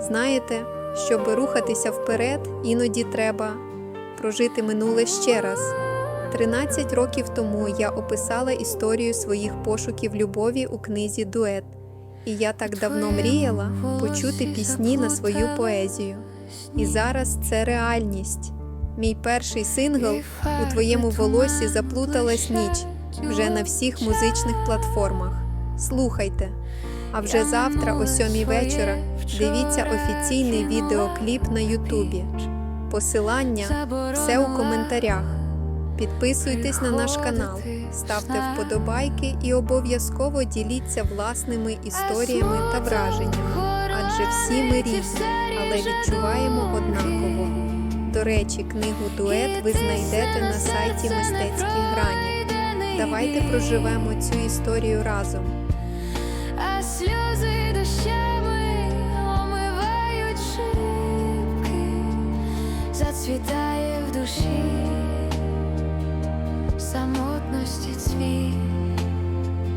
Знаєте, щоб рухатися вперед, іноді треба прожити минуле ще раз. 13 років тому я описала історію своїх пошуків любові у книзі Дует, і я так давно мріяла почути пісні на свою поезію. І зараз це реальність. Мій перший сингл у твоєму волосі заплуталась ніч вже на всіх музичних платформах. Слухайте. А вже завтра, о сьомій вечора, дивіться офіційний відеокліп на Ютубі. Посилання все у коментарях. Підписуйтесь на наш канал, ставте вподобайки і обов'язково діліться власними історіями та враженнями, адже всі ми різні, але відчуваємо однаково. До речі, книгу Дует ви знайдете на сайті Мистецькі грані. Давайте проживемо цю історію разом. А сльози дощами омивають шибки, зацвітає в душі